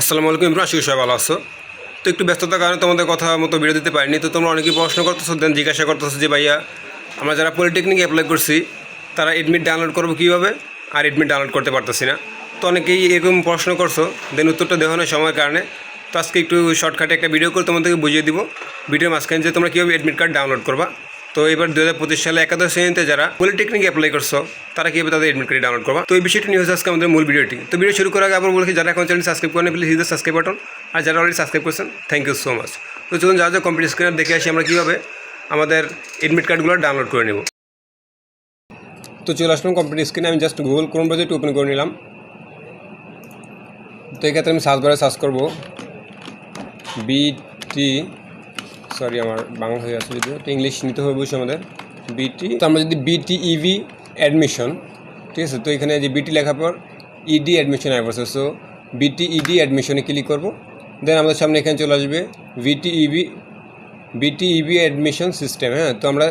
আসসালামু আলাইকুম ইমরান আশিক সবাই ভালো আছো। তো একটু ব্যস্ততার কারণে তোমাদের কথা মতো ভিডিও দিতে পারিনি। তো তোমরা অনেকেই প্রশ্ন করতেছো দেন জিজ্ঞাসা করতেছো যে ভাইয়া, আমরা যারা পলিটেকনিক অ্যাপ্লাই করছি, তারা এডমিট ডাউনলোড করব কীভাবে? আর এডমিট ডাউনলোড করতে পারতেছি না। তো অনেকেই এরকম প্রশ্ন করছ দেন উত্তরটা দেওয়া না সময়ের কারণে। তো আজকে একটু শর্টকাটে একটা ভিডিও করে তোমাদেরকে বুঝিয়ে দিব। ভিডিওর মাঝখানে যে তোমরা কীভাবে এডমিট কার্ড ডাউনলোড করবা। তো এবার দু হাজার পঁচিশ সালে একাদশ শ্রেণীতে যারা পলিটেকনিক অ্যাপ্লাই করছ, তারা কীভাবে তাদের এডমিট কার্ড ডাউনলোড করবা? তো এই বিষয়টি হচ্ছে আজকে আমাদের মূল ভিডিওটি। তো ভিডিও শুরু করার আগে আবার বলছি যারা এখন চ্যানেল সাবস্ক্রাইব করেন প্লিজ হিজ সাবস্ক্রাইব বাটন আর যারা অলরেডি সাবস্ক্রাইব করছেন থ্যাংক ইউ সো মাচ তো চলুন যা যা কম্পিউটার স্ক্রিনার দেখে আসি আমরা কীভাবে আমাদের এডমিট কার্ডগুলো ডাউনলোড করে নেব। তো চলে আসলাম কম্পিউটার স্ক্রিনে আমি জাস্ট গুগল ক্রোম ব্রাউজারটি ওপেন করে নিলাম। তো এক্ষেত্রে আমি সার্চ বারে সার্চ করব। বিটি সরি আমার বাংলা হয়ে আছে যদি তো ইংলিশ নিতে হবে অবশ্যই আমাদের। বিটি তো আমরা যদি বিটি ইভি অ্যাডমিশন ঠিক আছে? তো এখানে যে বিটি লেখার পর ইডি অ্যাডমিশন আসবে সো বিটি ইডি অ্যাডমিশনে ক্লিক করব। দেন আমাদের সামনে এখানে চলে আসবে বিটি ইভি বিটি ইভি অ্যাডমিশন সিস্টেম হ্যাঁ? তো আমরা